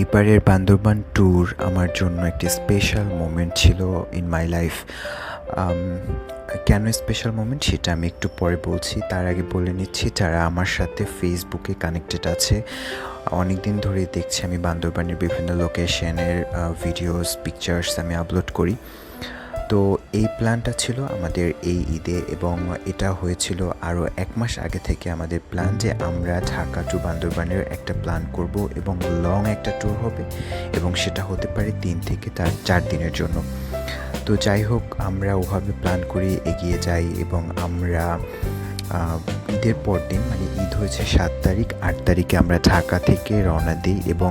এবারের বান্দরবান ট্যুর আমার জন্য একটি স্পেশাল মোমেন্ট ছিল ইন মাই লাইফ কেন স্পেশাল মোমেন্ট সেটা আমি একটু পরে বলছি। তার আগে বলে নিচ্ছি, যারা আমার সাথে ফেসবুকে কানেক্টেড আছে অনেক দিন ধরেই দেখছি আমি বান্দরবানের বিভিন্ন লোকেশনের ভিডিওস পিকচার্স আমি আপলোড করি। তো এই প্ল্যানটা ছিল আমাদের এই ঈদে এবং এটা হয়েছিল আরও এক মাস আগে থেকে আমাদের প্ল্যান যে আমরা ঢাকা টু বান্দরবানের একটা প্ল্যান করব এবং লং একটা ট্যুর হবে এবং সেটা হতে পারে তিন থেকে তার চার দিনের জন্য। তো যাই হোক, আমরা ওভাবে প্ল্যান করে এগিয়ে যাই এবং আমরা ঈদের পর দিন মানে ঈদ হয়েছে সাত তারিখ, আট তারিখে আমরা ঢাকা থেকে রওনা দিই এবং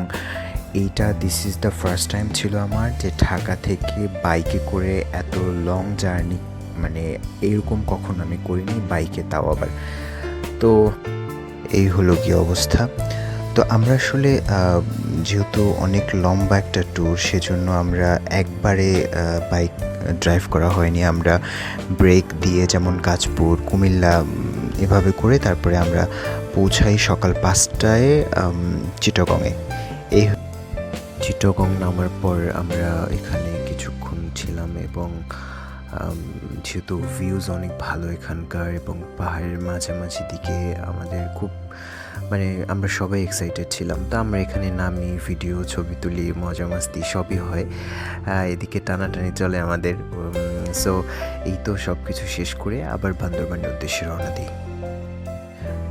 এইটা this is the first time ছিল আমার যে ঢাকা থেকে বাইকে করে এত লং জার্নি মানে এরকম কখনো আমি করিনি বাইকে তাও আবার। তো এই হলো কি অবস্থা। তো আমরা আসলে যেহেতু অনেক লম্বা একটা ট্যুর সেজন্য আমরা একবারে বাইক ড্রাইভ করা হয়নি। আমরা ব্রেক দিয়ে যেমন গাজপুর, কুমিল্লা এভাবে করে তারপরে আমরা পৌঁছাই সকাল পাঁচটায় চিটাগংয়ে। চিটাগং নামার পর আমরা এখানে কিছুক্ষণ ছিলাম এবং যেহেতু ভিউজ অনেক ভালো এখানকার এবং পাহাড়ের মাঝামাঝি দিকে আমাদের খুব মানে আমরা সবাই এক্সাইটেড ছিলাম। তো আমরা এখানে নামি ভিডিও ছবি তুলি, মজা মাস্তি সবই হয়। এদিকে টানাটানি চলে আমাদের। সো এই তো সব কিছু শেষ করে আবার বান্দরবানের উদ্দেশ্যে রওনা দিই।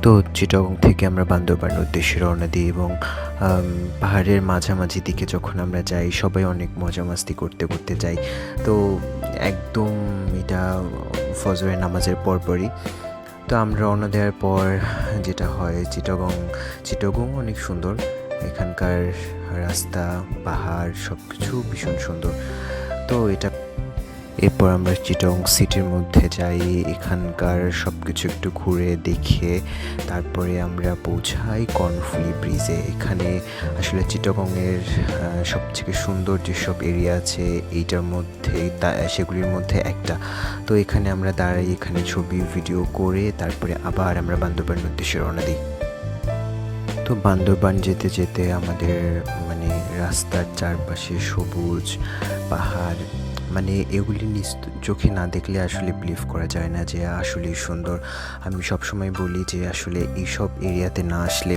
তো চিটাগং থেকে আমরা বান্দরবানের উদ্দেশ্যে রওনা দিই এবং পাহাড়ের মাঝামাঝি দিকে যখন আমরা যাই, সবাই অনেক মজা মাস্তি করতে করতে যাই। তো একদম এটা ফজরের নামাজের পরপরই। তো আমরা রওনা দেওয়ার পর যেটা হয়, চিটাগং চিটাগং অনেক সুন্দর। এখানকার রাস্তা, পাহাড় সব কিছু ভীষণ সুন্দর। তো এটা এরপর আমরা চিটং সিটির মধ্যে যাই, এখানকার সব কিছু একটু ঘুরে দেখে তারপরে আমরা পৌঁছাই কর্নফুলি ব্রিজে। এখানে আসলে চিটগংয়ের সবথেকে সুন্দর যেসব এরিয়া আছে, এইটার মধ্যে তা, সেগুলির মধ্যে একটা। তো এখানে আমরা দাঁড়াই, এখানে ছবি ভিডিও করে তারপরে আবার আমরা বান্দরবানের উদ্দেশ্যে রওনা দিই। তো বান্দরবান যেতে যেতে আমাদের মানে রাস্তার চারপাশে সবুজ পাহাড় মানে এগুলি নিজ চোখে না দেখলে আসলে বিলিভ করা যায় না যে আসলেই সুন্দর। আমি সবসময় বলি যে আসলে এইসব এরিয়াতে না আসলে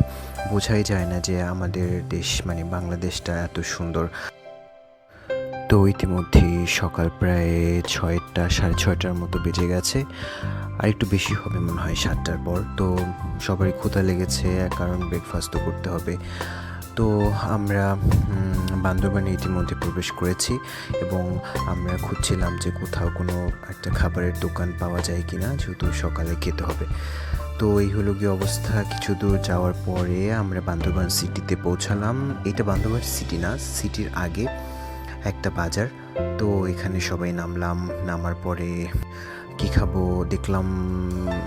বোঝাই যায় না যে আমাদের দেশ মানে বাংলাদেশটা এত সুন্দর। তো ইতিমধ্যেই সকাল প্রায় ছয়টা, সাড়ে ছয়টার মতো বেজে গেছে। আর একটু বেশি হবে মনে হয় সাতটার পর। তো সবারই ক্ষুধা লেগেছে, কারণ ব্রেকফাস্ট তো করতে হবে। তো আমরা বান্দরবানে ইতিমধ্যে প্রবেশ করেছি এবং আমরা খুঁজছিলাম যে কোথাও কোনো একটা খাবারের দোকান পাওয়া যায় কি না যেহেতু সকালে খেতে হবে। তো এই হলো গিয়ে অবস্থা। কিছু দূর যাওয়ার পরে আমরা বান্দরবান সিটিতে পৌঁছালাম। এটা বান্দরবান সিটি না, সিটির আগে একটা বাজার। তো এখানে সবাই নামলাম, নামার পরে কি খাব দেখলাম,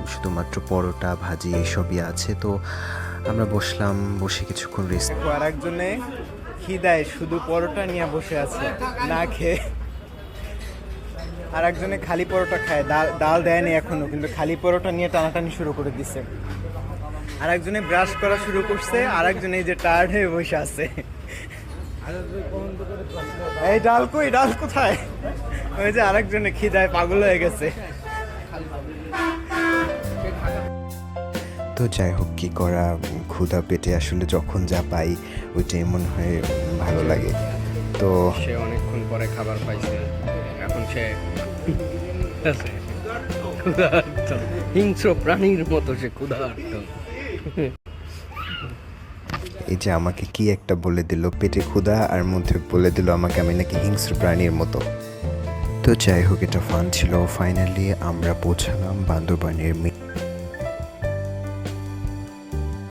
শুধুমাত্র পরোটা, ভাজি, এসবই আছে। তো আমরা বসলাম, বসে কিছুক্ষণ রেস্ট আর একজনে খিদায় শুধু পরোটা নিয়ে বসে আছে, না খেয়ে। আর একজনে খালি পরোটা খায় ডাল ডাল দেয়নি এখনও, কিন্তু খালি পরোটা নিয়ে টানাটানি শুরু করে দিছে। আর একজনে ব্রাশ করা শুরু করছে আর একজনে এই যে টায়ার্ড হয়ে বসে আছে। এই ডাল কই? ডাল কোথায়? ওই যে আরেকজনে খিদায় পাগল হয়ে গেছে। তো যাই হোক কী করা ক্ষুধা পেটে আসলে যখন যা পাই ওইটাই মনে হয় ভালো লাগে। তো সে অনেকক্ষণ পরে খাবার পাইছে। এখন সে আছে। ক্ষুধার্ত। হিংস্র প্রাণীর মতো সে ক্ষুধার্ত। এই যে আমাকে কি একটা বলে দিল পেটে ক্ষুধা আর মধ্যে বলে দিল আমাকে আমি নাকি হিংস্র প্রাণীর মতো। তো যাই হোক এটা ফান ছিল। ফাইনালি আমরা পৌঁছালাম বান্দরবানের মি-